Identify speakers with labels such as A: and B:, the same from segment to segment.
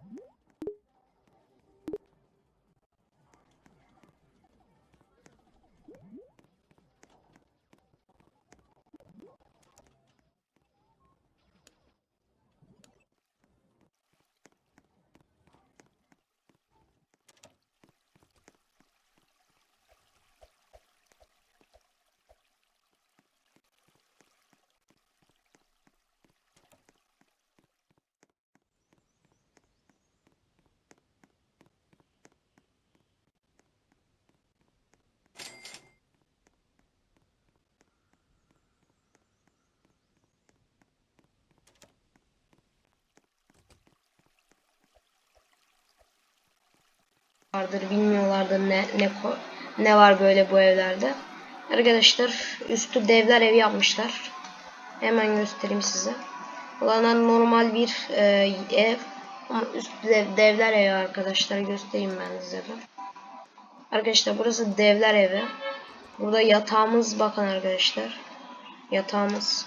A: Thank you. Vardır bilmiyorlardır ne ne ne var böyle bu evlerde. Arkadaşlar üstü devler evi yapmışlar. Hemen göstereyim size. Ulan normal bir e, ev ama üstü dev- devler evi arkadaşlar göstereyim ben size de. Arkadaşlar burası devler evi. Burada yatağımız bakın arkadaşlar. Yatağımız.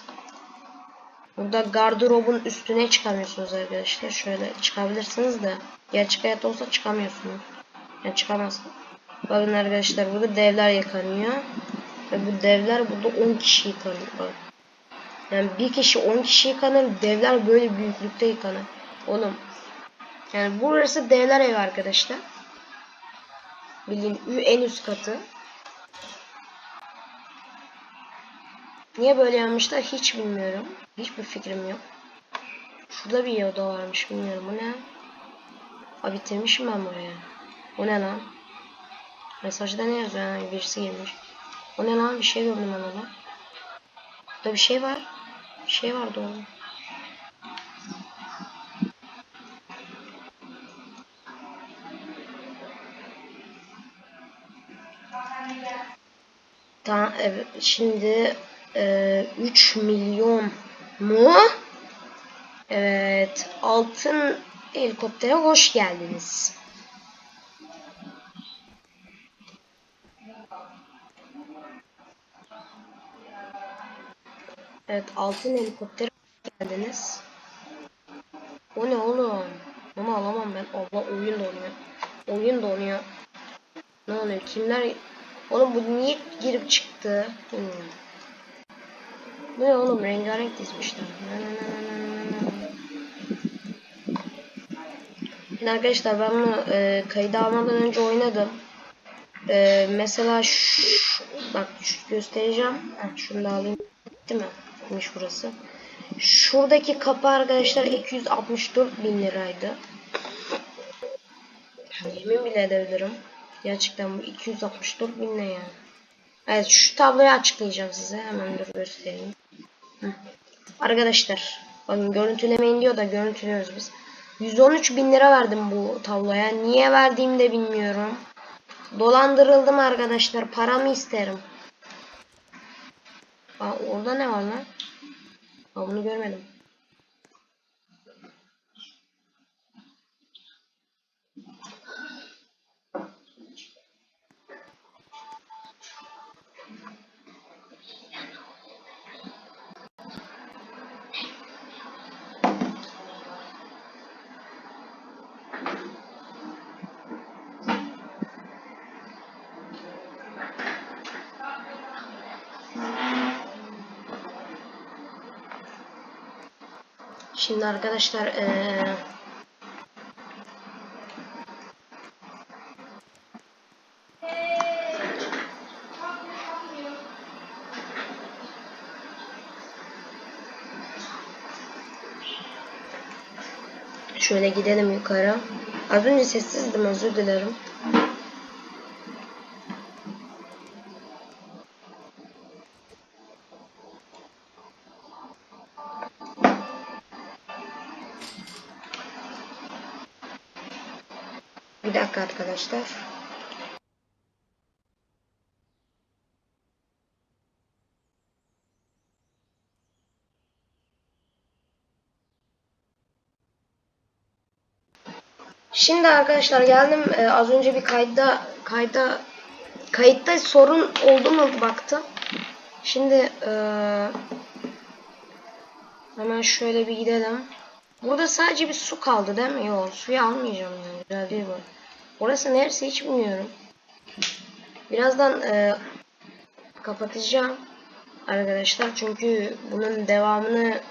A: Burada gardırobun üstüne çıkamıyorsunuz arkadaşlar. Şöyle çıkabilirsiniz de gerçek hayat olsa çıkamıyorsunuz. Yani çıkamazsınız. Bakın arkadaşlar burada devler yıkanıyor. Ve bu devler burada 10 kişi yıkanıyor. Yani bir kişi 10 kişi yıkanır. Devler böyle büyüklükte yıkanır. Oğlum. Yani burası devler evi arkadaşlar. Bildiğin en üst katı. Niye böyle yapmışlar hiç bilmiyorum. Hiçbir fikrim yok. Şurada bir oda varmış bilmiyorum. Bu ne? Abi bitirmişim ben buraya. O ne lan? Mesajda ne yazıyor? Yani birisi girmiş. O ne lan? Bir şey gördüm ben orada. Burada bir şey var. Bir şey var doğru. Tamam evet şimdi e, 3 milyon mu? Evet altın helikoptere hoş geldiniz. Evet altın helikoptere hoş geldiniz. O ne oğlum? Onu alamam ben. Allah oyun donuyor. Oyun donuyor. Ne oluyor? Kimler Oğlum bu niye girip çıktı? Bilmiyorum. Bu ne oğlum rengarenk dizmişler. Şimdi arkadaşlar ben bunu e, kayıda almadan önce oynadım. E, mesela şu, bak şu göstereceğim. Heh, şunu da alayım. Değil mi? Miş burası. Şuradaki kapı arkadaşlar 264 bin liraydı. Yemin bile edebilirim. Gerçekten bu 264 bin ne ya? Evet şu tabloyu açıklayacağım size. Hemen dur göstereyim. Hı. Arkadaşlar bakın görüntülemeyin diyor da görüntülüyoruz biz. 113 bin lira verdim bu tabloya. Niye verdiğimi de bilmiyorum. Dolandırıldım arkadaşlar. Paramı isterim. Aa, orada ne var lan? Aa, bunu görmedim. Şimdi arkadaşlar eee Şöyle gidelim yukarı. Az önce sessizdim özür dilerim. Bir dakika arkadaşlar. Şimdi arkadaşlar geldim. Ee, az önce bir kayda kayda kayıtta sorun oldu mu baktım. Şimdi ee, hemen şöyle bir gidelim. Burada sadece bir su kaldı değil mi? Yok suyu almayacağım yani. Güzel değil bu. Orası neresi hiç bilmiyorum. Birazdan ee, kapatacağım arkadaşlar. Çünkü bunun devamını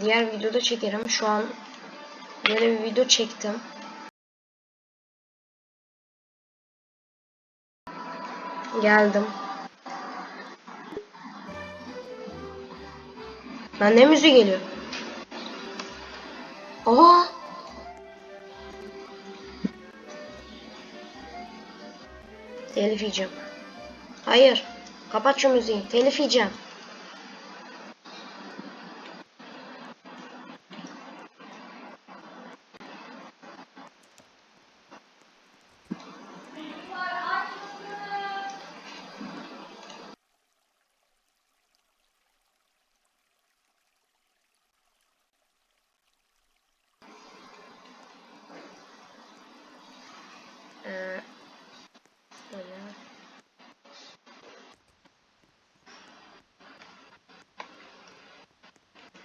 A: diğer videoda çekerim. Şu an böyle bir video çektim. Geldim. Lan ne müziği geliyor? Oha! Telif yiyeceğim. Hayır. Kapat şu müziği. Telif yiyeceğim.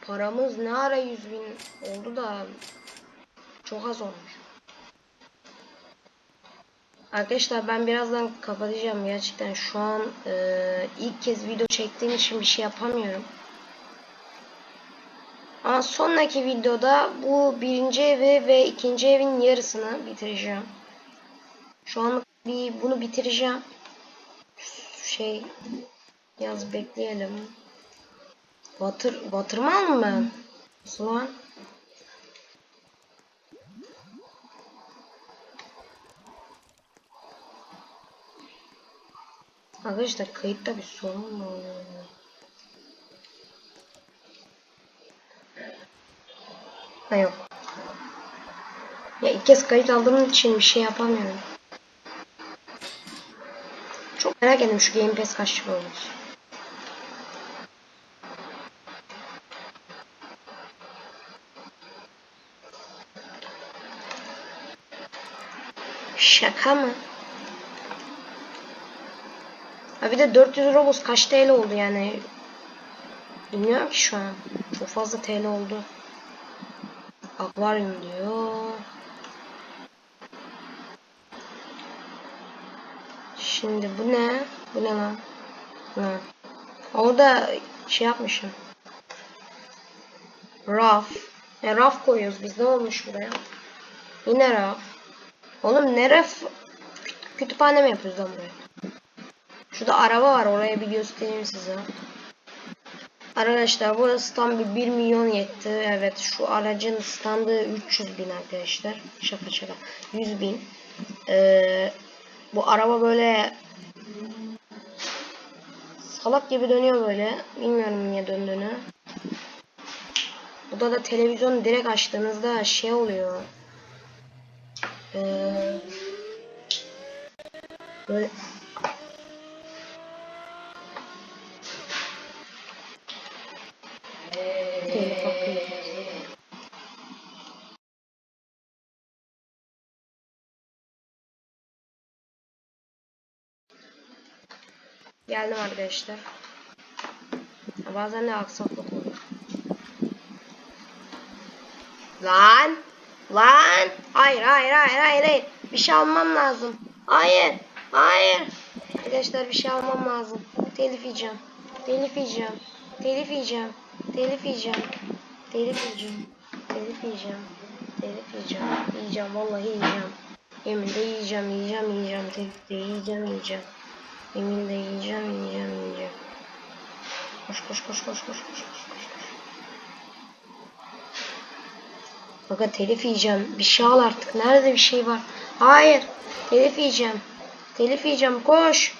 A: Paramız ne ara 100 bin oldu da çok az olmuş. Arkadaşlar ben birazdan kapatacağım gerçekten şu an e, ilk kez video çektiğim için bir şey yapamıyorum. Ama sonraki videoda bu birinci evi ve ikinci evin yarısını bitireceğim. Şu an bir bunu bitireceğim. Şey yaz bekleyelim. Batır batırmam mı ben? Lan? Arkadaşlar kayıtta bir sorun mu oluyor? Ha yok. Ya ilk kez kayıt aldığım için bir şey yapamıyorum. Çok merak ettim şu Game Pass kaç lira olmuş. Şaka mı? Ha bir de 400 Robux kaç TL oldu yani? Bilmiyorum ki şu an. Çok fazla TL oldu. Akvaryum diyor. Şimdi bu ne? Bu ne lan? Ne? Orada şey yapmışım. Raf. Ya raf koyuyoruz biz. Ne olmuş buraya? Yine raf. Oğlum ne raf? Küt- Kütüphane mi yapıyoruz lan buraya? Şurada araba var. Oraya bir göstereyim size. Arkadaşlar burası tam bir 1 milyon yetti. Evet şu aracın standı 300 bin arkadaşlar. Şaka şaka. 100 bin. Ee, bu araba böyle salak gibi dönüyor böyle. Bilmiyorum niye döndüğünü. Burada da televizyon direkt açtığınızda şey oluyor. Ee, böyle. Geldim arkadaşlar. Bazen de aksaklık olur. Lan! Lan! Hayır hayır hayır hayır hayır. Bir şey almam lazım. Hayır. Hayır. Arkadaşlar bir şey almam lazım. Telif yiyeceğim. Telif yiyeceğim. Telif yiyeceğim. Telif yiyeceğim. Telif yiyeceğim. Telif yiyeceğim. Telif yiyeceğim. Yiyeceğim vallahi yiyeceğim. Yemin de yiyeceğim yiyeceğim yiyeceğim. Telif de yiyeceğim yiyeceğim. Yemin de yiyeceğim yiyeceğim yiyeceğim. Koş koş koş koş koş koş koş Bakın telif yiyeceğim. Bir şey al artık. Nerede bir şey var? Hayır. Telif yiyeceğim. Telif yiyeceğim. Koş.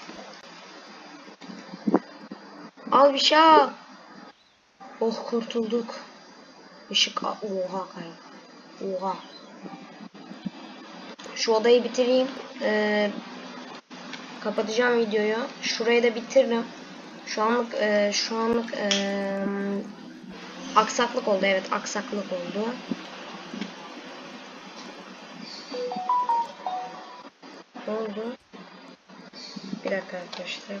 A: Al bir şey al. Oh kurtulduk. Işık. Oha kaydı. Oha. Şu odayı bitireyim. Ee, kapatacağım videoyu. Şurayı da bitiririm. Şu anlık e, şu anlık e, aksaklık oldu. Evet aksaklık oldu. Arkadaşlar.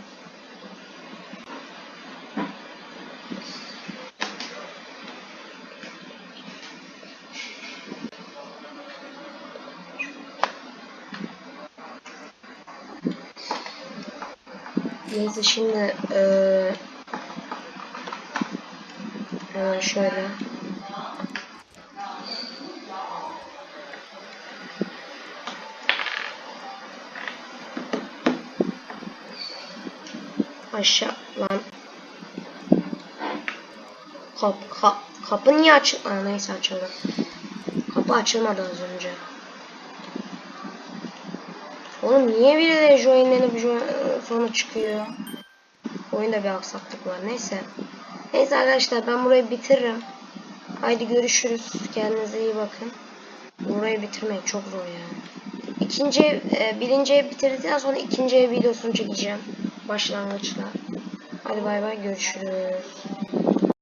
A: Neyse şimdi eee hemen şöyle aşağı lan kap, kap kapı niye açıl Aa, neyse açıldı kapı açılmadı az önce Oğlum niye biri de joinlenip join sonra çıkıyor? Oyunda bir aksaklık var. Neyse. Neyse arkadaşlar ben burayı bitiririm. Haydi görüşürüz. Kendinize iyi bakın. Burayı bitirmek çok zor yani. İkinci e, birinci ev bitirdikten sonra ikinci ev videosunu çekeceğim. Başlangıçla. Hadi bay bay görüşürüz.